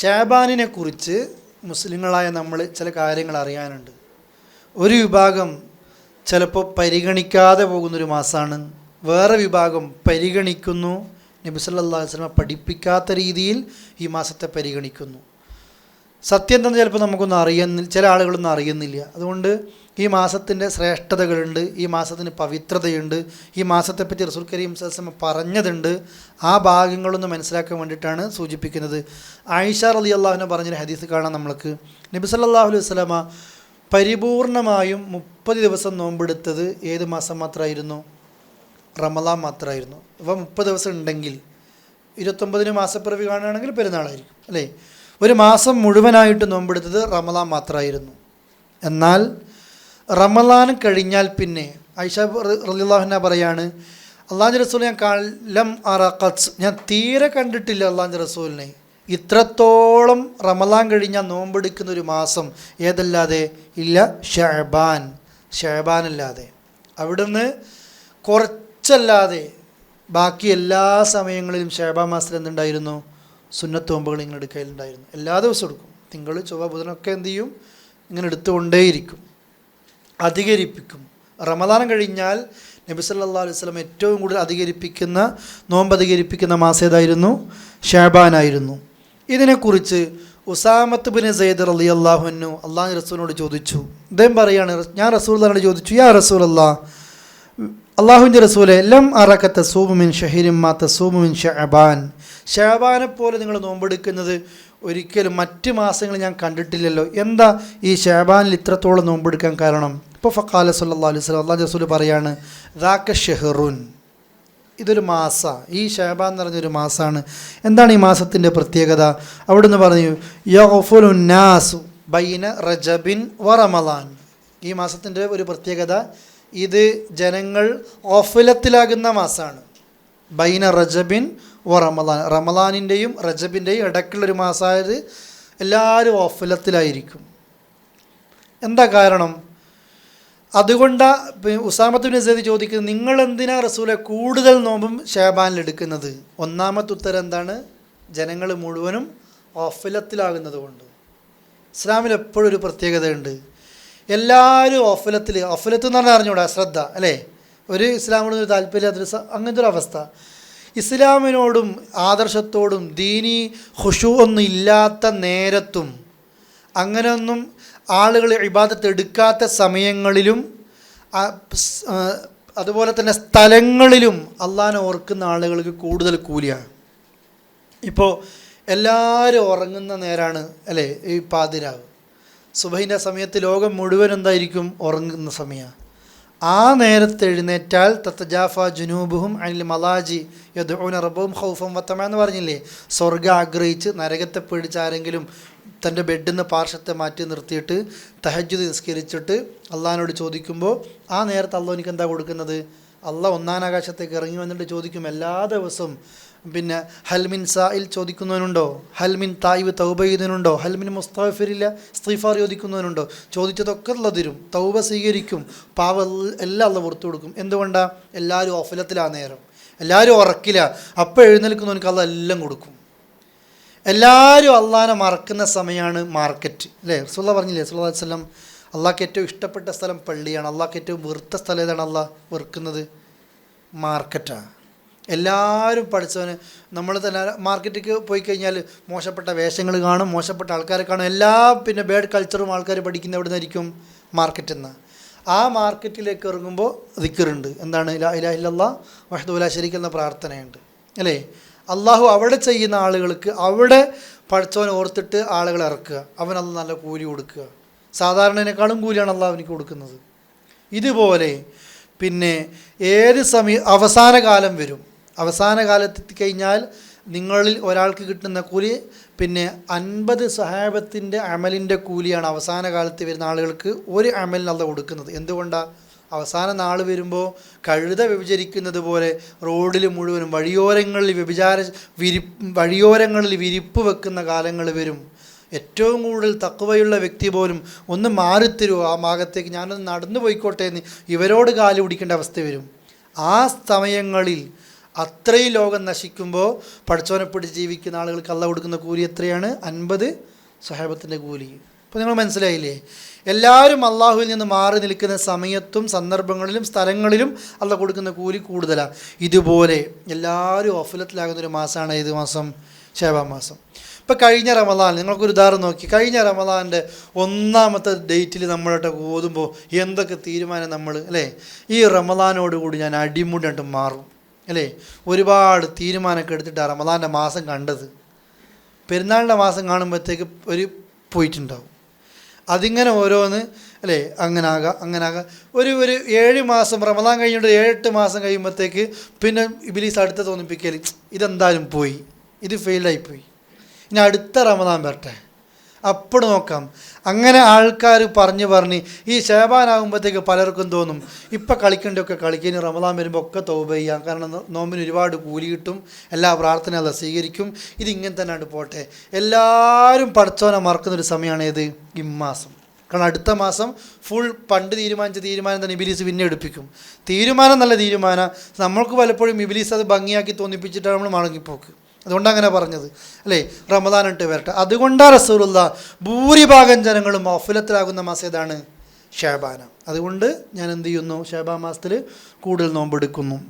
ഷാബാനിനെ കുറിച്ച് മുസ്ലിങ്ങളായ നമ്മൾ ചില കാര്യങ്ങൾ അറിയാനുണ്ട്. ഒരു വിഭാഗം ചിലപ്പോൾ പരിഗണിക്കാതെ പോകുന്നൊരു മാസമാണ് വേറെ വിഭാഗം പരിഗണിക്കുന്നു. നബി വസല്ലം പഠിപ്പിക്കാത്ത രീതിയിൽ ഈ മാസത്തെ പരിഗണിക്കുന്നു. സത്യം തന്നെ ചിലപ്പോൾ നമുക്കൊന്നും അറിയുന്നില്ല ചില ആളുകളൊന്നും അറിയുന്നില്ല. അതുകൊണ്ട് ഈ മാസത്തിന്റെ ശ്രേഷ്ഠതകളുണ്ട് ഈ മാസത്തിന് പവിത്രതയുണ്ട് ഈ മാസത്തെപ്പറ്റി റസൂൽ കരീം സലമ പറഞ്ഞതുണ്ട്. ആ ഭാഗങ്ങളൊന്ന് മനസ്സിലാക്കാൻ വേണ്ടിയിട്ടാണ് സൂചിപ്പിക്കുന്നത്. ആയിഷ അലി അള്ളാഹുനെ പറഞ്ഞൊരു ഹദീസ് കാണാം നമ്മൾക്ക്. നബി സല്ലല്ലാഹു അലൈഹി വസ്ലമ പരിപൂർണമായും മുപ്പത് ദിവസം നോമ്പെടുത്തത് ഏത് മാസം മാത്രമായിരുന്നു റമലാൻ മാത്രമായിരുന്നു അപ്പോൾ മുപ്പത് ദിവസം ഉണ്ടെങ്കിൽ ഇരുപത്തൊമ്പതിന് മാസപ്പിറവി കാണുകയാണെങ്കിൽ പെരുന്നാളായിരിക്കും അല്ലേ? ഒരു മാസം മുഴുവനായിട്ട് നോമ്പെടുത്തത് റമലാൻ മാത്രമായിരുന്നു എന്നാൽ റമലാൻ കഴിഞ്ഞാൽ പിന്നെ ഐഷ റലിള്ളാഹുന പറയാണ് അള്ളാഹു റസൂൽ ഞാൻ കലം അറഖത്ത് ഞാൻ തീരെ കണ്ടിട്ടില്ല അള്ളാഹു റസൂലിനെ. ഇത്രത്തോളം റമലാൻ കഴിഞ്ഞാൽ നോമ്പെടുക്കുന്ന ഒരു മാസം ഏതല്ലാതെ? ഇല്ല ഷഹബാൻ ഷഹബാൻ അല്ലാതെ. അവിടുന്ന് കുറച്ചല്ലാതെ ബാക്കി എല്ലാ സമയങ്ങളിലും ഷഹബാൻ മാസത്തിൽ എന്തുണ്ടായിരുന്നു? സുന്നത്ത് നോമ്പുകൾ ഇങ്ങനെ എടുക്കലുണ്ടായിരുന്നു എല്ലാ ദിവസവും എടുക്കും. തിങ്കൾ ചൊവ്വ ബുധനൊക്കെ എന്ത് ചെയ്യും? ഇങ്ങനെ എടുത്തുകൊണ്ടേയിരിക്കും. അധികരിപ്പിക്കും. റമദാനം കഴിഞ്ഞാൽ നബി സല്ലല്ലാഹു അലൈഹി സ്വലം ഏറ്റവും കൂടുതൽ അധികരിപ്പിക്കുന്ന നോമ്പ് അധികരിപ്പിക്കുന്ന മാസം ഏതായിരുന്നു? ഷാബാനായിരുന്നു ഇതിനെക്കുറിച്ച് ഉസാമത്ത് ബിൻ സെയ്ദ് അലി അള്ളാഹുനു അള്ളാഹു റസൂലിനോട് ചോദിച്ചു. ഇദ്ദേഹം പറയാണ് ഞാൻ റസൂലിനോട് ചോദിച്ചു യാ റസൂൽ അല്ലാ അള്ളാഹുവിന്റെ റസൂലെ ലം അറക്ക മിൻ ഷഹീരിൻ മാ തസൂബ് മിൻ ഷഹബാൻ ഷഹബാനെ പോലെ നിങ്ങൾ നോമ്പെടുക്കുന്നത് ഒരിക്കലും മറ്റ് മാസങ്ങൾ ഞാൻ കണ്ടിട്ടില്ലല്ലോ. എന്താ ഈ ഷേബാനിൽ ഇത്രത്തോളം നോമ്പെടുക്കാൻ കാരണം? ഇപ്പോൾ ഫക്കാല സല്ലാ അലൈഹി സ്വലം അള്ളാഹ് റസൂൽ പറയാണ് ദാക്ക ഷെഹറുൻ. ഇതൊരു മാസ. ഈ ഷഹബാൻ എന്ന് പറഞ്ഞൊരു മാസമാണ് എന്താണ് ഈ മാസത്തിന്റെ പ്രത്യേകത? അവിടുന്ന് പറഞ്ഞു യഫുലുന്നാസു ബൈന റജബിൻ വ റമലാൻ ഈ മാസത്തിന്റെ ഒരു പ്രത്യേകത ഇത് ജനങ്ങൾ ഓഫുലത്തിലാകുന്ന മാസമാണ് ബൈന റജബിൻ വ റമലാൻ റമലാനിന്റെയും റജബിന്റെയും ഇടയ്ക്കുള്ളൊരു മാസമായത് എല്ലാവരും ഓഫലത്തിലായിരിക്കും. എന്താ കാരണം? അതുകൊണ്ടാ ഉസാമത്തുബിൻ സൈദ് ചോദിക്കുന്നത് നിങ്ങൾ എന്തിനാ റസൂലെ കൂടുതൽ നോമ്പും ഷേബാനിൽ എടുക്കുന്നത് ഒന്നാമത്തെ ഉത്തരം എന്താണ്? ജനങ്ങൾ മുഴുവനും ഓഫലത്തിലാകുന്നത് കൊണ്ട്. ഇസ്ലാമിൽ എപ്പോഴും ഒരു പ്രത്യേകതയുണ്ട്. എല്ലാവരും ഓഫലത്തിൽ ഓഫലത്ത് എന്ന് പറഞ്ഞാൽ അറിഞ്ഞൂടാ ശ്രദ്ധ അല്ലേ? ഒരു ഇസ്ലാമിനൊരു താല്പര്യം അതൊരു അങ്ങനത്തെ ഒരു അവസ്ഥ. ഇസ്ലാമിനോടും ആദർശത്തോടും ദീനി ഹുഷു ഒന്നും ഇല്ലാത്ത നേരത്തും അങ്ങനെയൊന്നും ആളുകൾ ഇബാദത്ത് എടുക്കാത്ത സമയങ്ങളിലും അതുപോലെ തന്നെ സ്ഥലങ്ങളിലും അള്ളാഹാനെ ഓർക്കുന്ന ആളുകൾക്ക് കൂടുതൽ കൂലിയാണ്. ഇപ്പോൾ എല്ലാവരും ഉറങ്ങുന്ന നേരാണ് അല്ലേ? ഈ പാതിരാവ്. സുബൈന്റെ സമയത്ത് ലോകം മുഴുവൻ എന്തായിരിക്കും? ഉറങ്ങുന്ന സമയമാണ്. ആ നേരത്ത് എഴുന്നേറ്റാൽ തത്തജാഫ ജുനൂബുഹും അനിൽ മലാജി യദൂന റബും ഹൗഫും വത്തമ എന്ന് പറഞ്ഞില്ലേ? സ്വർഗം ആഗ്രഹിച്ച് നരകത്തെ പേടിച്ച് ആരെങ്കിലും തന്റെ ബെഡിൽ നിന്ന് പാർശ്വത്തെ മാറ്റി നിർത്തിയിട്ട് തഹജ്ജു നിസ്കരിച്ചിട്ട് അള്ളഹാനോട് ചോദിക്കുമ്പോൾ ആ നേരത്ത് അള്ളാഹ് എനിക്ക് എന്താ കൊടുക്കുന്നത്? അള്ളാഹ് ഒന്നാനാകാശത്തേക്ക് ഇറങ്ങി വന്നിട്ട് ചോദിക്കും എല്ലാ ദിവസവും പിന്നെ ഹൽമിൻ സായിൽ ചോദിക്കുന്നവനുണ്ടോ? ഹൽമിൻ തായ്വ് തൗബ ചെയ്യുന്നവനുണ്ടോ ഹൽമിൻ മുസ്താഫിരില്ല സ്ത്രീഫാർ ചോദിക്കുന്നവനുണ്ടോ? ചോദിച്ചതൊക്കെ ഉള്ള തരും തൗബ സ്വീകരിക്കും. പാവ എല്ലാം അള്ള പുറത്തു കൊടുക്കും. എന്തുകൊണ്ടാണ് എല്ലാവരും ഓഫലത്തിലാ നേരം. എല്ലാവരും ഉറക്കില്ല അപ്പോൾ എഴുന്നേൽക്കുന്നവനക്ക് അള്ള എല്ലാം കൊടുക്കും. എല്ലാവരും അള്ളാനെ മറക്കുന്ന സമയമാണ് മാർക്കറ്റ്. അല്ലേ? സുല്ല പറഞ്ഞില്ലേ സുല്ലാ വസ്ലം അള്ളാഹ്ക്ക് ഏറ്റവും ഇഷ്ടപ്പെട്ട സ്ഥലം പള്ളിയാണ്. അള്ളാഹ്ക്ക് ഏറ്റവും വെറുത്ത സ്ഥലം ഏതാണ് അള്ളാഹ് വെറുക്കുന്നത്? മാർക്കറ്റാണ്. എല്ലാവരും പഠിച്ചവന് നമ്മൾ തന്നെ മാർക്കറ്റിലേക്ക് പോയി കഴിഞ്ഞാൽ മോശപ്പെട്ട വേഷങ്ങൾ കാണും മോശപ്പെട്ട ആൾക്കാരെ കാണും. എല്ലാ പിന്നെ ബാഡ് കൾച്ചറും ആൾക്കാർ പഠിക്കുന്ന എവിടെ നിന്നായിരിക്കും? മാർക്കറ്റിൽ നിന്ന് ആ മാർക്കറ്റിലേക്ക് ഇറങ്ങുമ്പോൾ ദിക്കറുണ്ട് എന്താണ്? ഇലാ ഇലാ ഇല്ലല്ലാ വഹദുല ശരിക്ക് എന്ന പ്രാർത്ഥനയുണ്ട്. അല്ലേ? അള്ളാഹു അവിടെ ചെയ്യുന്ന ആളുകൾക്ക് അവിടെ പഠിച്ചവൻ ഓർത്തിട്ട് ആളുകളെ ഇറക്കുക. അവൻ നല്ല കൂലി കൊടുക്കുക. സാധാരണേക്കാളും കൂലിയാണ് അള്ളാഹു എനിക്ക് കൊടുക്കുന്നത്. ഇതുപോലെ പിന്നെ ഏത് സമയം അവസാന കാലം വരും. അവസാന കാലത്ത് കഴിഞ്ഞാൽ നിങ്ങളിൽ ഒരാൾക്ക് കിട്ടുന്ന കൂലി പിന്നെ അൻപത് സഹാബത്തിന്റെ അമലിന്റെ കൂലിയാണ് അവസാന കാലത്ത് വരുന്ന ആളുകൾക്ക് ഒരു അമലിനല്ല കൊടുക്കുന്നത്. എന്തുകൊണ്ടാണ് അവസാന നാൾ വരുമ്പോൾ കഴുത വ്യഭിചരിക്കുന്നത് പോലെ റോഡിൽ മുഴുവനും വഴിയോരങ്ങളിൽ വ്യഭിചാര വിരി വഴിയോരങ്ങളിൽ വിരിപ്പ് വെക്കുന്ന കാലങ്ങൾ വരും. ഏറ്റവും കൂടുതൽ തക്കവയുള്ള വ്യക്തി പോലും ഒന്ന് മാറിത്തരുമോ ആ ഭാഗത്തേക്ക് ഞാനൊന്ന് നടന്നു പോയിക്കോട്ടെ എന്ന് ഇവരോട് കാൽ പിടിക്കേണ്ട അവസ്ഥ വരും. ആ സമയങ്ങളിൽ അത്രയും ലോകം നശിക്കുമ്പോൾ പഠിച്ചവനെ പിടിച്ച് ജീവിക്കുന്ന ആളുകൾക്ക് അല്ല കൊടുക്കുന്ന കൂലി എത്രയാണ്? അൻപത് സഹാബത്തിന്റെ കൂലി. അപ്പോൾ നിങ്ങൾ മനസ്സിലായില്ലേ? എല്ലാവരും അള്ളാഹുവിൽ നിന്ന് മാറി നിൽക്കുന്ന സമയത്തും സന്ദർഭങ്ങളിലും സ്ഥലങ്ങളിലും അല്ല കൊടുക്കുന്ന കൂലി കൂടുതലാണ് ഇതുപോലെ എല്ലാവരും ഓഫലത്തിലാകുന്ന ഒരു മാസമാണ് ഏത് മാസം? ശേബാ മാസം. ഇപ്പോൾ കഴിഞ്ഞ റമദാൻ നിങ്ങൾക്കൊരു ഉദാഹരണം നോക്കി. കഴിഞ്ഞ റമദാന്റെ ഒന്നാമത്തെ ഡേറ്റിൽ നമ്മളോട്ട് ഓതുമ്പോൾ എന്തൊക്കെ തീരുമാനം നമ്മൾ അല്ലേ? ഈ റമദാനോടുകൂടി ഞാൻ അടിമുടിയായിട്ട് മാറും. അല്ലേ? ഒരുപാട് തീരുമാനമൊക്കെ എടുത്തിട്ടാണ് റമദാന്റെ മാസം കണ്ടത്. പെരുന്നാളിന്റെ മാസം കാണുമ്പോഴത്തേക്ക് ഒരു പോയിട്ടുണ്ടാവും. അതിങ്ങനെ ഓരോന്ന് അല്ലേ? അങ്ങനെ ആകാം അങ്ങനെ ഒരു ഒരു ഏഴ് മാസം റമദാൻ കഴിഞ്ഞിട്ട് ഏഴെട്ട് മാസം കഴിയുമ്പോഴത്തേക്ക് പിന്നെ ഇബിലീസ് അടുത്ത തോന്നിപ്പിക്കൽ ഇതെന്തായാലും പോയി. ഇത് ഫെയിലായി പോയി. ഇനി അടുത്ത റമദാൻ വരട്ടെ. അപ്പോൾ നോക്കാം. അങ്ങനെ ആൾക്കാർ പറഞ്ഞ് പറഞ്ഞ് ഈ ശേബാനാകുമ്പോഴത്തേക്ക് പലർക്കും തോന്നും ഇപ്പം കളിക്കേണ്ടതൊക്കെ കളിക്കുന്നു റമദാൻ വരുമ്പോൾ ഒക്കെ തോപ ചെയ്യാം. കാരണം നോമ്പിന് ഒരുപാട് കൂലി കിട്ടും എല്ലാ പ്രാർത്ഥനയും അല്ല സ്വീകരിക്കും. ഇതിങ്ങനെ തന്നെ പോട്ടെ. എല്ലാവരും പഠിച്ചോനെ മറക്കുന്നൊരു സമയമാണ് ഏത്? ഇമ്മാസം കാരണം അടുത്ത മാസം ഫുൾ പണ്ട് തീരുമാനിച്ച തീരുമാനം തന്നെ ഇബിലീസ് പിന്നെ എടുപ്പിക്കും. തീരുമാനം നല്ല തീരുമാനം. നമ്മൾക്ക് പലപ്പോഴും ഇബിലീസ് അത് ഭംഗിയാക്കി തോന്നിപ്പിച്ചിട്ടാണ് നമ്മൾ മടങ്ങിപ്പോക്ക്. അതുകൊണ്ടാണ് അങ്ങനെ പറഞ്ഞത്. അല്ലേ? റമദാൻ ഇട്ട് വരട്ടെ. അതുകൊണ്ടാണ് റസൂലുള്ള ഭൂരിഭാഗം ജനങ്ങളും മഫുലത്തിലാകുന്ന മാസം ഏതാണ്? ഷാബാന. അതുകൊണ്ട് ഞാൻ എന്ത് ചെയ്യുന്നു? ഷാബാ മാസത്തിൽ കൂടുതൽ നോമ്പെടുക്കുന്നു.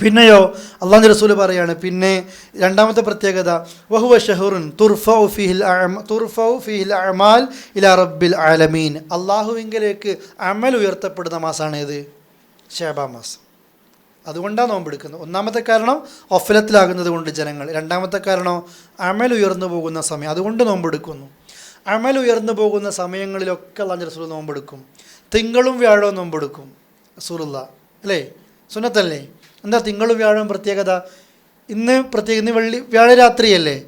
പിന്നെയോ അള്ളാഹു റസൂൽ പറയാണ് പിന്നെ രണ്ടാമത്തെ പ്രത്യേകത വഹുവ ഷഹുറുൻ തുർഫൗ ഫിഹിൽ തുർഫൗ ഫിഹിൽ അമാൽ ഇല റബ്ബിൽ ആലമീൻ. അള്ളാഹുവിങ്കലേക്ക് അമൽ ഉയർത്തപ്പെടുന്ന മാസമാണ് ഏത് ഷാബാ മാസം. അതുകൊണ്ടാണ് നോമ്പെടുക്കുന്നത് ഒന്നാമത്തെ കാരണം ഒഫലത്തിലാകുന്നത് കൊണ്ട് ജനങ്ങൾ. രണ്ടാമത്തെ കാരണം അമൽ ഉയർന്നു പോകുന്ന സമയം. അതുകൊണ്ട് നോമ്പെടുക്കുന്നു അമൽ ഉയർന്നു പോകുന്ന സമയങ്ങളിലൊക്കെ അള്ളാഹ് റസൂൽ നോമ്പെടുക്കും തിങ്കളും വ്യാഴവും നോമ്പെടുക്കും റസൂലുള്ള. അല്ലേ? സുന്നത്തല്ലേ? എന്താ തിങ്കളും വ്യാഴവും പ്രത്യേകത? ഇന്ന് പ്രത്യേക ഇന്ന് വെള്ളി വ്യാഴരാത്രിയല്ലേ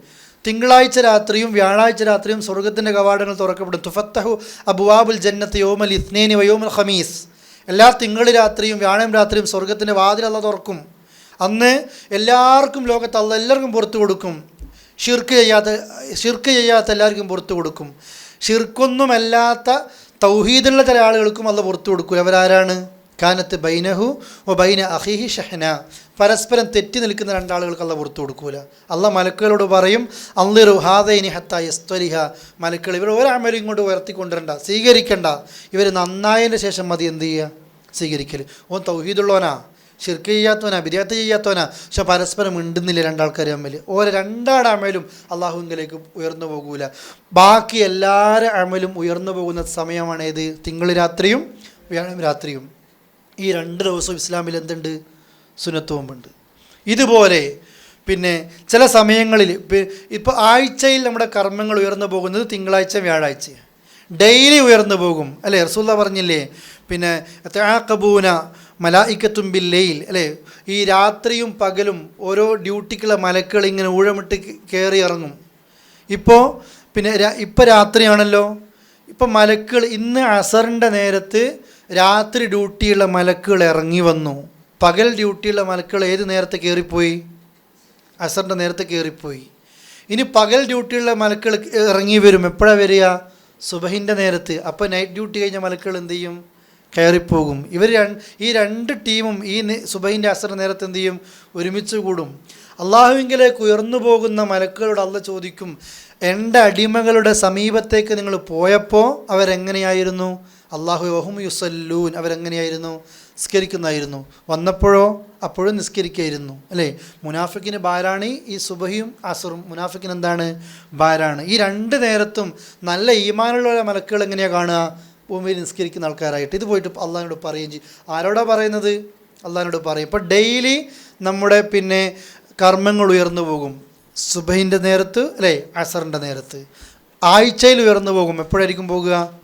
തിങ്കളാഴ്ച രാത്രിയും വ്യാഴാഴ്ച രാത്രിയും സ്വർഗത്തിന്റെ കവാടങ്ങൾ തുറക്കപ്പെടും. തുഫത്തഹു അബുവാബുൽ ജന്നത്ത് യോമൽ ഇസ്നേനി വയോമൽ ഖമീസ്. എല്ലാ തിങ്കൾ രാത്രിയും വ്യാഴം രാത്രിയും സ്വർഗത്തിന്റെ വാതിലല്ല തുറക്കും. അന്ന് എല്ലാവർക്കും ലോകത്ത് അല്ല എല്ലാവർക്കും പുറത്തു കൊടുക്കും. ഷിർക്ക് ചെയ്യാത്ത ഷിർക്ക് ചെയ്യാത്ത എല്ലാവർക്കും പുറത്തു കൊടുക്കും. ഷിർക്കൊന്നുമല്ലാത്ത തൗഹീദുള്ള ചില ആളുകൾക്കും അല്ല പുറത്തു കൊടുക്കും അവരാരാണ്? കാനത്ത് ബൈനഹു ഒ ബൈന അഹിഹി ഷഹന. പരസ്പരം തെറ്റി നിൽക്കുന്ന രണ്ടാളുകൾക്ക് അല്ല പുറത്തു കൊടുക്കൂല. അല്ല മലക്കുകളോട് പറയും അള്ളിറു ഹാദൈനി ഹത്ത യസ്തലിഹ മലക്കുകൾ ഇവർ ഒരമലും ഇങ്ങോട്ട് ഉയർത്തിക്കൊണ്ടിരണ്ട സ്വീകരിക്കണ്ട. ഇവർ നന്നായതിന്റെ ശേഷം മതി എന്ത് ചെയ്യുക സ്വീകരിക്കൽ ഓ തൗഹീദുള്ളവനാ ഷിർക്ക് ചെയ്യാത്തവനാ ബിരിയാത്ത് ചെയ്യാത്തവനാ. പക്ഷെ പരസ്പരം മിണ്ടുന്നില്ല രണ്ടാൾക്കാർ തമ്മിൽ ഓരോ രണ്ടാട് അമലും അള്ളാഹുവിലേക്ക് ഉയർന്നു പോകൂല. ബാക്കി എല്ലാവരുടെ അമലും ഉയർന്നു പോകുന്ന സമയമാണേത്? തിങ്കൾ രാത്രിയും വ്യാഴം രാത്രിയും. ഈ രണ്ട് ദിവസവും ഇസ്ലാമിൽ എന്തുണ്ട്? സുനത്വമുണ്ട് ഇതുപോലെ പിന്നെ ചില സമയങ്ങളിൽ ഇപ്പോൾ ആഴ്ചയിൽ നമ്മുടെ കർമ്മങ്ങൾ ഉയർന്നു പോകുന്നത് തിങ്കളാഴ്ച വ്യാഴാഴ്ച ഡെയിലി ഉയർന്നു പോകും. അല്ലേ? റസൂല്ല പറഞ്ഞില്ലേ? പിന്നെ താക്കബൂന മലായിക്കത്തും ബില്ലയിൽ അല്ലേ? ഈ രാത്രിയും പകലും ഓരോ ഡ്യൂട്ടിക്കുള്ള മലക്കുകൾ ഇങ്ങനെ ഊഴമിട്ട് കയറി ഇറങ്ങും. ഇപ്പോൾ പിന്നെ ഇപ്പോൾ രാത്രിയാണല്ലോ. ഇപ്പം മലക്കുകൾ ഇന്ന് അസറിന്റെ നേരത്ത് രാത്രി ഡ്യൂട്ടിയുള്ള മലക്കുകൾ ഇറങ്ങി വന്നു. പകൽ ഡ്യൂട്ടിയുള്ള മലക്കുകൾ ഏത് നേരത്തെ കയറിപ്പോയി? അസറിന്റെ നേരത്തെ കയറിപ്പോയി. ഇനി പകൽ ഡ്യൂട്ടിയുള്ള മലക്കുകൾ ഇറങ്ങി വരും. എപ്പോഴാണ് വരിക? സുബഹിന്റെ നേരത്ത്. അപ്പോൾ നൈറ്റ് ഡ്യൂട്ടി കഴിഞ്ഞ മലക്കുകൾ എന്ത് ചെയ്യും? കയറിപ്പോകും. ഇവർ ഈ രണ്ട് ടീമും ഈ സുബൈന്റെ അസർ നേരത്തെ എന്ത് ചെയ്യും? ഒരുമിച്ച് കൂടും. അള്ളാഹുവിങ്കിലേക്ക് ഉയർന്നു പോകുന്ന മലക്കുകളോട് അല്ല ചോദിക്കും എന്റെ അടിമകളുടെ സമീപത്തേക്ക് നിങ്ങൾ പോയപ്പോൾ അവരെങ്ങനെയായിരുന്നു? അള്ളാഹു വഹും യുസല്ലൂൻ. അവരെങ്ങനെയായിരുന്നു? നിസ്കരിക്കുന്നതായിരുന്നു. വന്നപ്പോഴോ? അപ്പോഴും നിസ്കരിക്കായിരുന്നു അല്ലേ? മുനാഫിക്കിന് ബാരാണ് ഈ സുബഹിയും അസറും. മുനാഫിക്കിന് എന്താണ്? ബാരാണ്. ഈ രണ്ട് നേരത്തും നല്ല ഈമാനുള്ള മലക്കുകൾ എങ്ങനെയാണ് കാണുക? ഭൂമിയിൽ നിസ്കരിക്കുന്ന ആൾക്കാരായിട്ട്. ഇത് പോയിട്ട് അള്ളാഹിനോട് പറയുകയും ചെയ്യും. ആരോടാ പറയുന്നത്? അള്ളാഹിനോട് പറയും. ഇപ്പോൾ ഡെയിലി നമ്മുടെ പിന്നെ കർമ്മങ്ങൾ ഉയർന്നു പോകും. സുബഹിന്റെ നേരത്ത് അല്ലേ? അസറിന്റെ നേരത്ത്. ആഴ്ചയിൽ ഉയർന്നു പോകും. എപ്പോഴായിരിക്കും പോകുക?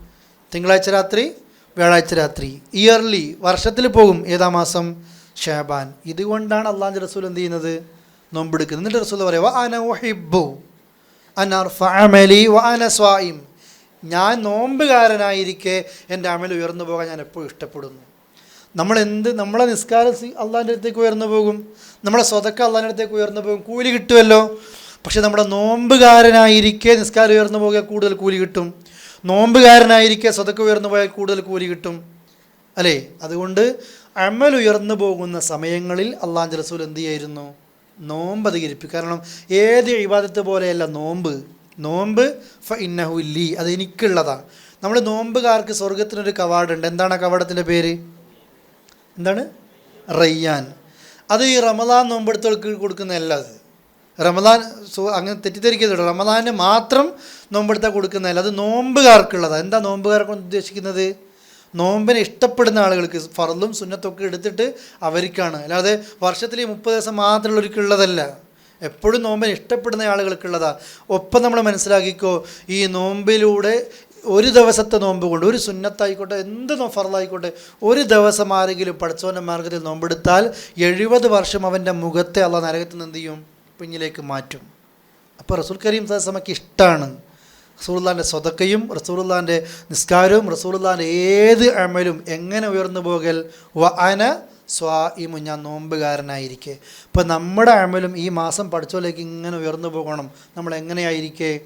തിങ്കളാഴ്ച രാത്രി വ്യാഴാഴ്ച രാത്രി. ഇയർലി വർഷത്തിൽ പോകും ഏതാ മാസം? ഷാബാൻ. ഇതുകൊണ്ടാണ് അള്ളാഹു റസൂൽ എന്ത് ചെയ്യുന്നത്? നോമ്പെടുക്കുന്നത്. എന്നിട്ട് റസൂൽ പറയാം "വ അന ഉഹിബ്ബു അൻ അർഫ അമലി വ അന സ്വായിം. ഞാൻ നോമ്പുകാരനായിരിക്കെ എന്റെ അമൽ ഉയർന്നു പോകാൻ ഞാൻ എപ്പോഴും ഇഷ്ടപ്പെടുന്നു. നമ്മൾ എന്ത് നമ്മളെ നിസ്കാരം അള്ളാഹിന്റെ അടുത്തേക്ക് ഉയർന്നു പോകും. നമ്മളെ സ്വതക്ക അള്ളാഹിന്റെ അടുത്തേക്ക് ഉയർന്നു പോകും. കൂലി കിട്ടുമല്ലോ പക്ഷെ നമ്മുടെ നോമ്പുകാരനായിരിക്കെ നിസ്കാരം ഉയർന്നു പോകുക കൂടുതൽ കൂലി കിട്ടും. നോമ്പുകാരനായിരിക്കെ സ്വതക്ക് ഉയർന്നു പോയാൽ കൂടുതൽ കൂലി കിട്ടും. അല്ലേ? അതുകൊണ്ട് അമൽ ഉയർന്നു പോകുന്ന സമയങ്ങളിൽ അള്ളാഹ് റസൂൽ എന്ത് ചെയ്യായിരുന്നു നോമ്പ് അധികരിപ്പിക്കും. കാരണം ഏത് ഇബാദത്ത് പോലെയല്ല നോമ്പ്. നോമ്പ് ഫ ഇന്നഹു ലി. അത് എനിക്കുള്ളതാണ് നമ്മൾ നോമ്പുകാർക്ക് സ്വർഗത്തിനൊരു കവാടുണ്ട്. എന്താണ് ആ കവാടത്തിന്റെ പേര്? എന്താണ്? റയ്യാൻ. അത് ഈ റമദാൻ നോമ്പെടുത്തവർക്ക് കൊടുക്കുന്നതല്ല അത്. റമദാൻ അങ്ങനെ തെറ്റിദ്ധരിക്കരുത് റമദാന് മാത്രം നോമ്പെടുത്താൽ കൊടുക്കുന്നതല്ല. അത് നോമ്പുകാർക്കുള്ളതാണ് എന്താ നോമ്പുകാർക്ക് ഉദ്ദേശിക്കുന്നത്? നോമ്പിനെ ഇഷ്ടപ്പെടുന്ന ആളുകൾക്ക് ഫറലും സുന്നത്തൊക്കെ എടുത്തിട്ട് അവർക്കാണ്. അല്ലാതെ വർഷത്തിൽ മുപ്പത് ദിവസം മാത്രമുള്ളവർക്കുള്ളതല്ല എപ്പോഴും നോമ്പിനെ ഇഷ്ടപ്പെടുന്ന ആളുകൾക്കുള്ളതാ. ഒപ്പം നമ്മൾ മനസ്സിലാക്കിക്കോ ഈ നോമ്പിലൂടെ ഒരു ദിവസത്തെ നോമ്പ് കൊണ്ട് ഒരു സുന്നത്തായിക്കോട്ടെ എന്ത് ഫറലായിക്കോട്ടെ ഒരു ദിവസം ആരെങ്കിലും പഠിച്ചവന്റെ മാർഗത്തിൽ നോമ്പെടുത്താൽ എഴുപത് വർഷം അവന്റെ മുഖത്തെ അള്ള നരകത്തിൽ നിന്ന് എന്ത് ചെയ്യും? പിന്നിലേക്ക് മാറ്റും. അപ്പോൾ റസൂൽ കരീം സമയ്ക്ക് ഇഷ്ടമാണ് റസൂലുള്ളാന്റെ സ്വതക്കയും റസൂലുള്ളാന്റെ നിസ്കാരവും റസൂലുള്ളാന്റെ ഏത് അമലും എങ്ങനെ ഉയർന്നു പോകൽ? വ അന സ്വാഇമു ഞാൻ നോമ്പുകാരനായിരിക്കെ. അപ്പോൾ നമ്മുടെ അമലും ഈ മാസം പഠിച്ചോലേക്ക് ഇങ്ങനെ ഉയർന്നു പോകണം. നമ്മൾ എങ്ങനെയായിരിക്കെ?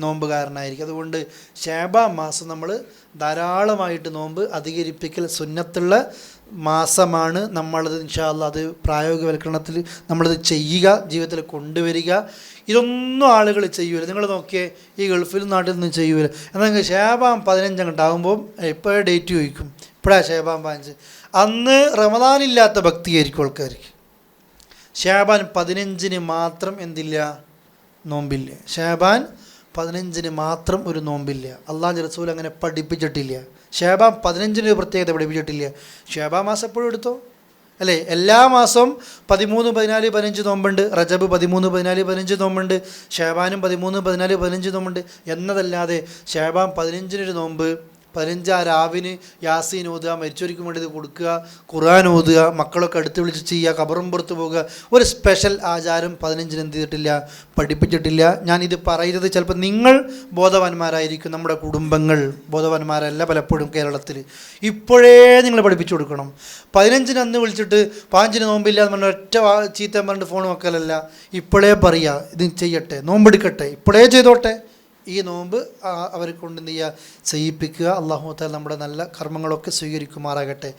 നോമ്പുകാരനായിരിക്കും. അതുകൊണ്ട് ശേബ മാസം നമ്മൾ ധാരാളമായിട്ട് നോമ്പ് അധികരിപ്പിക്കൽ സുന്നത്തുള്ള മാസമാണ് നമ്മളത് ഇൻഷാല്ല അത് പ്രായോഗികവൽക്കരണത്തിൽ നമ്മളത് ചെയ്യുക ജീവിതത്തിൽ കൊണ്ടുവരിക. ഇതൊന്നും ആളുകൾ ചെയ്യൂല. നിങ്ങൾ നോക്കിയേ ഈ ഗൾഫിൽ നാട്ടിൽ നിന്ന് ചെയ്യൂല. എന്നാൽ ശേബാം പതിനഞ്ചങ്ങട്ടാകുമ്പോൾ എപ്പോഴാണ് ഡേറ്റ് ചോദിക്കും? ഇപ്പോഴാണ് ശേബാം പതിനഞ്ച്? അന്ന് റമദാനില്ലാത്ത ഭക്തിയായിരിക്കും ആൾക്കാർക്ക്. ഷാബാൻ പതിനഞ്ചിന് മാത്രം എന്തില്ല? നോമ്പില്ല. ഷാബാൻ പതിനഞ്ചിന് മാത്രം ഒരു നോമ്പില്ല. അള്ളാഹ് റസൂൽ അങ്ങനെ പഠിപ്പിച്ചിട്ടില്ല. ഷേബാം പതിനഞ്ചിന് ഒരു പ്രത്യേകത പഠിപ്പിച്ചിട്ടില്ല. ഷേബാ മാസം എപ്പോഴും എടുത്തോ? അല്ലേ? എല്ലാ മാസവും പതിമൂന്ന് പതിനാല് പതിനഞ്ച് നോമ്പുണ്ട്. റജബ് പതിമൂന്ന് പതിനാല് പതിനഞ്ച് നോമ്പുണ്ട്. ഷേബാനും പതിമൂന്ന് പതിനാല് പതിനഞ്ച് നോമ്പുണ്ട്. എന്നതല്ലാതെ ഷേബാം പതിനഞ്ചിനൊരു നോമ്പ് പതിനഞ്ചാ രാവിന് യാസീൻ ഓതുക മരിച്ചവർക്ക് വേണ്ടി ഇത് കൊടുക്കുക ഖുർആൻ ഓതുക മക്കളൊക്കെ അടുത്ത് വിളിച്ച് ചെയ്യുക കബറും പുറത്ത് പോവുക. ഒരു സ്പെഷ്യൽ ആചാരം പതിനഞ്ചിന് എന്ത് ചെയ്തിട്ടില്ല? പഠിപ്പിച്ചിട്ടില്ല. ഞാൻ ഇത് പറയുന്നത് ചിലപ്പോൾ നിങ്ങൾ ബോധവാന്മാരായിരിക്കും നമ്മുടെ കുടുംബങ്ങൾ. ബോധവാന്മാരല്ല പലപ്പോഴും കേരളത്തിൽ. ഇപ്പോഴേ നിങ്ങൾ പഠിപ്പിച്ചു കൊടുക്കണം. പതിനഞ്ചിന് അന്ന് വിളിച്ചിട്ട് പാഞ്ചിന് നോമ്പില്ല എന്ന് പറഞ്ഞ ഒറ്റ ചീത്ത പറഞ്ഞിട്ട് ഫോൺ വെക്കലല്ല. ഇപ്പോഴേ പറയുക ഇത് ചെയ്യട്ടെ നോമ്പെടുക്കട്ടെ ഇപ്പോഴേ ചെയ്തോട്ടെ. ഈ നോമ്പ് അവരെ കൊണ്ട് എന്ത് ചെയ്യുക? ചെയ്യിപ്പിക്കുക. അള്ളാഹു താല നമ്മുടെ നല്ല കർമ്മങ്ങളൊക്കെ സ്വീകരിക്കുമാറാകട്ടെ.